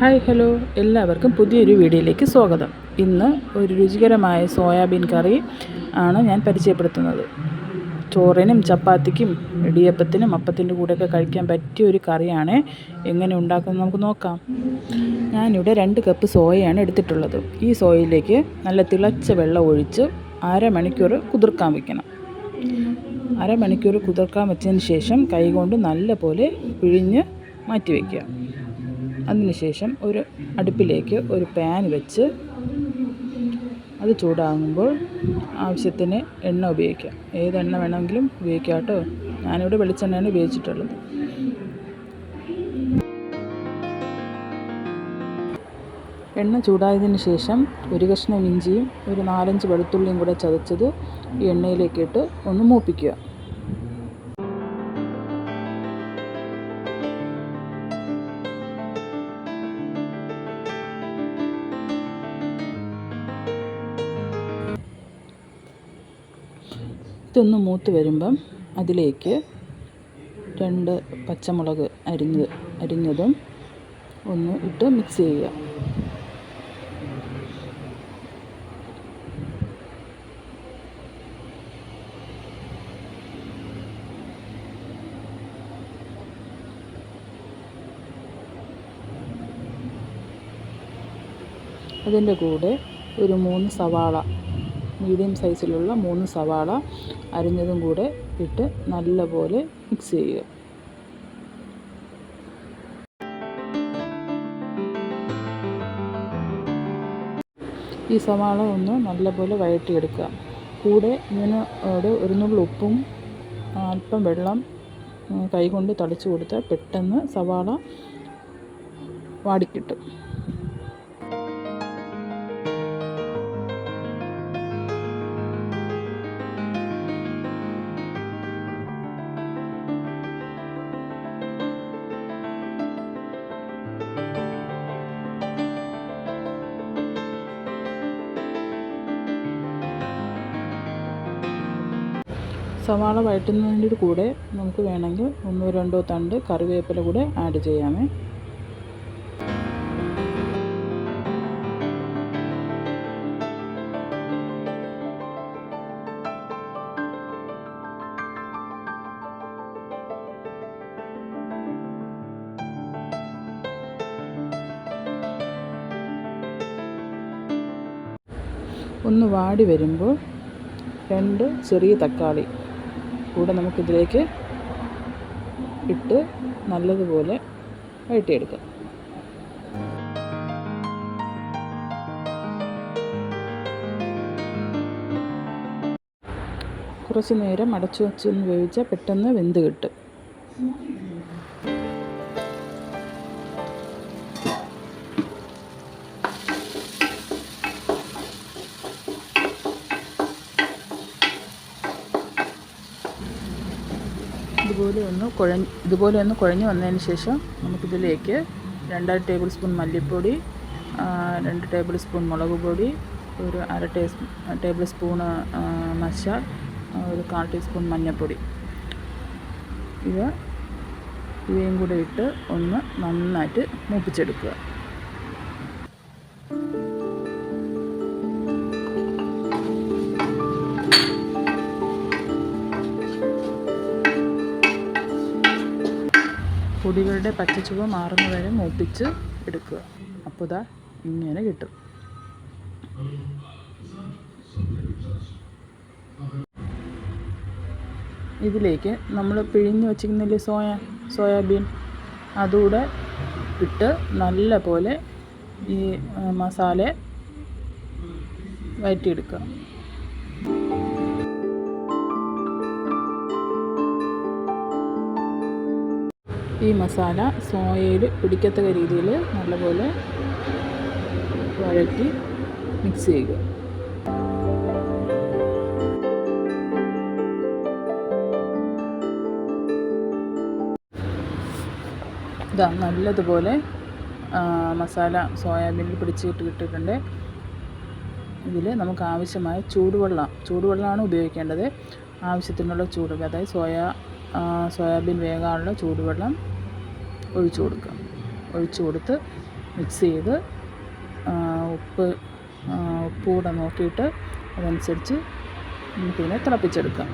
Hi hello. എല്ലാവർക്കും പുതിയൊരു വീഡിയോയിലേക്ക് സ്വാഗതം. ഇന്ന് ഒരു രുചികരമായ സോയാബീൻ കറി ആണ് ഞാൻ പരിചയപ്പെടുത്തുന്നത്. ചോറിനും ചപ്പാത്തിക്കും ഇടിയപ്പത്തിനും അപ്പത്തിന്റെ കൂടെയൊക്കെ കഴിക്കാൻ പറ്റിയ ഒരു കറിയാണ് എങ്ങനെ ഉണ്ടാക്കുന്നത് നമുക്ക് നോക്കാം. ഞാനിവിടെ രണ്ട് കപ്പ് സോയയാണ് എടുത്തിട്ടുള്ളത്. ഈ സോയയിലേക്ക് നല്ല തിളച്ച വെള്ളം ഒഴിച്ച് അരമണിക്കൂർ കുതിർക്കാൻ വയ്ക്കണം അരമണിക്കൂർ കുതിർക്കാൻ വെച്ചതിന് ശേഷം കൈകൊണ്ട് നല്ല പോലെ പിഴിഞ്ഞ് മാറ്റി വയ്ക്കുക അതിനുശേഷം ഒരു അടുപ്പിലേക്ക് ഒരു പാൻ വെച്ച് അത് ചൂടാകുമ്പോൾ ആവശ്യത്തിന് എണ്ണ ഉപയോഗിക്കാം ഏത് എണ്ണ വേണമെങ്കിലും ഉപയോഗിക്കാം കേട്ടോ. ഞാനിവിടെ വെളിച്ചെണ്ണയാണ് ഉപയോഗിച്ചിട്ടുള്ളത്. എണ്ണ ചൂടായതിന് ശേഷം ഒരു കഷ്ണം ഇഞ്ചിയും ഒരു നാലഞ്ച് വെളുത്തുള്ളിയും കൂടെ ചതച്ചത് ഈ എണ്ണയിലേക്കിട്ട് ഒന്ന് മൂപ്പിക്കുക. ഇതൊന്ന് മൂത്ത് വരുമ്പം അതിലേക്ക് രണ്ട് പച്ചമുളക് അരിഞ്ഞ് അരിഞ്ഞതും ഒന്ന് ഇട്ട് മിക്സ് ചെയ്യുക. അതിന്റെ കൂടെ ഒരു മൂന്ന് സവാള മീഡിയം സൈസിലുള്ള മൂന്ന് സവാള അരിഞ്ഞതും കൂടെ ഇട്ട് നല്ലപോലെ മിക്സ് ചെയ്യുക. ഈ സവാള ഒന്ന് നല്ലപോലെ വഴറ്റിയെടുക്കുക. കൂടെ ഇതിനോട് ഒരു നുള്ളി ഉപ്പും അല്പം വെള്ളം കൈകൊണ്ട് തളിച്ചു കൊടുത്താൽ പെട്ടെന്ന് സവാള വാടിക്കിട്ടും. സവാള വഴറ്റുന്നതിന്റെ കൂടെ നമുക്ക് വേണമെങ്കിൽ ഒന്നോ രണ്ടോ തണ്ട് കറിവേപ്പില കൂടെ ആഡ് ചെയ്യാമേ. ഒന്ന് വാടി വരുമ്പോൾ രണ്ട് ചെറിയ തക്കാളി കൂടെ നമുക്കിതിലേക്ക് ഇട്ട് നല്ലതുപോലെ വഴറ്റിയെടുക്കാം. കുറച്ച് നേരം അടച്ചു വച്ചൊന്ന് വേവിച്ചാൽ പെട്ടെന്ന് വെന്ത് കിട്ടും. ഇതുപോലെ ഒന്ന് കുഴഞ്ഞ് ഇതുപോലെ ഒന്ന് കുഴഞ്ഞ് വന്നതിന് ശേഷം നമുക്കിതിലേക്ക് രണ്ട് ടേബിൾ സ്പൂൺ മല്ലിപ്പൊടി രണ്ട് ടേബിൾ സ്പൂൺ മുളക് പൊടി ഒരു അര ടേ ടേബിൾ സ്പൂണ് മസാല ഒരു കാൽ ടീസ്പൂൺ മഞ്ഞൾപ്പൊടി ഇവ ഇവയും കൂടെ ഇട്ട് ഒന്ന് നന്നായിട്ട് മൂപ്പിച്ചെടുക്കുക. പൊടികളുടെ പച്ചച്ചുവ മാറുന്ന വരെ മൂപ്പിച്ച് എടുക്കുക. അപ്പോൾ ഇതാ ഇങ്ങനെ കിട്ടും. ഇതിലേക്ക് നമ്മൾ പിഴിഞ്ഞ് വച്ചിരുന്നില്ലേ സോയ സോയാബീൻ? അതുകൂടെ ഇട്ട് നല്ല പോലെ ഈ മസാല വഴറ്റിയെടുക്കുക ഈ മസാല സോയയിൽ പിടിക്കത്തക്ക രീതിയിൽ നല്ലപോലെ വഴറ്റി മിക്സ് ചെയ്യുക. ഇതാ നല്ലതുപോലെ മസാല സോയാബീനിൽ പിടിച്ചിട്ട് ഇട്ടിട്ടുണ്ട്. ഇതിൽ നമുക്ക് ആവശ്യമായ ചൂടുവെള്ളം ചൂടുവെള്ളമാണ് ഉപയോഗിക്കേണ്ടത്. ആവശ്യത്തിനുള്ള ചൂടുവെള്ളം അതായത് സോയാ സോയാബീൻ വേകാനുള്ള ചൂടുവെള്ളം ഒഴിച്ചു കൊടുക്കുക. ഒഴിച്ചു കൊടുത്ത് മിക്സ് ചെയ്ത് ഉപ്പ് ഉപ്പ് കൂടെ നോക്കിയിട്ട് അതനുസരിച്ച് നമുക്കിതിനെ തിളപ്പിച്ചെടുക്കാം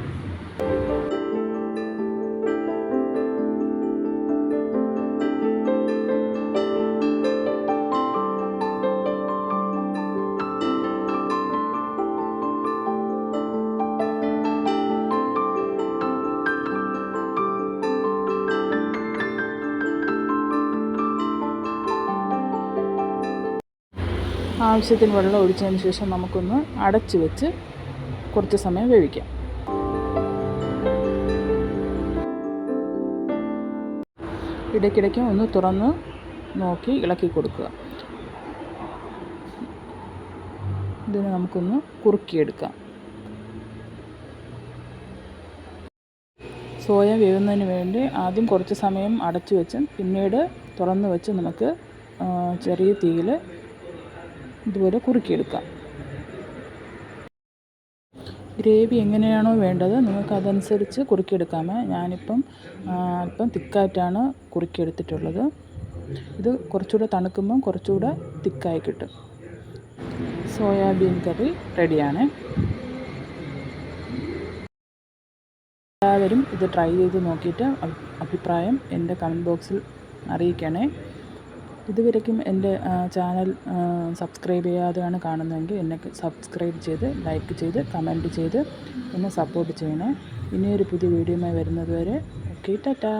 ആവശ്യത്തിന് വെള്ളം ഒഴിച്ചതിന് ശേഷം നമുക്കൊന്ന് അടച്ച് വെച്ച് കുറച്ച് സമയം വേവിക്കാം. ഇടയ്ക്കിടയ്ക്ക് ഒന്ന് തുറന്ന് നോക്കി ഇളക്കി കൊടുക്കുക. ഇതിനെ നമുക്കൊന്ന് കുറുക്കിയെടുക്കാം. സോയ വേവുന്നതിന് വേണ്ടി ആദ്യം കുറച്ച് സമയം അടച്ചു വെച്ച് പിന്നീട് തുറന്ന് വെച്ച് നമുക്ക് ചെറിയ തീയിൽ ഇതുപോലെ കുറുക്കിയെടുക്കാം. ഗ്രേവി എങ്ങനെയാണോ വേണ്ടത് നിങ്ങൾക്ക് അതനുസരിച്ച് കുറുക്കിയെടുക്കാമേ. ഞാനിപ്പം അല്പം തിക്കായിട്ടാണ് കുറുക്കിയെടുത്തിട്ടുള്ളത്. ഇത് കുറച്ചുകൂടെ തണുക്കുമ്പം കുറച്ചുകൂടെ തിക്കായി കിട്ടും. സോയാബീൻ കറി റെഡിയാണ്. എല്ലാവരും ഇത് ട്രൈ ചെയ്ത് നോക്കിയിട്ട് അഭിപ്രായം എന്റെ കമന്റ് ബോക്സിൽ അറിയിക്കണേ. ഇതുവരയ്ക്കും എന്റെ ചാനൽ സബ്സ്ക്രൈബ് ചെയ്യാതെയാണ് കാണുന്നതെങ്കിൽ എന്നെ സബ്സ്ക്രൈബ് ചെയ്ത് ലൈക്ക് ചെയ്ത് കമന്റ് ചെയ്ത് എന്നെ സപ്പോർട്ട് ചെയ്യണേ. ഇനിയൊരു പുതിയ വീഡിയോയുമായി വരുന്നത് വരെ. Okay tata.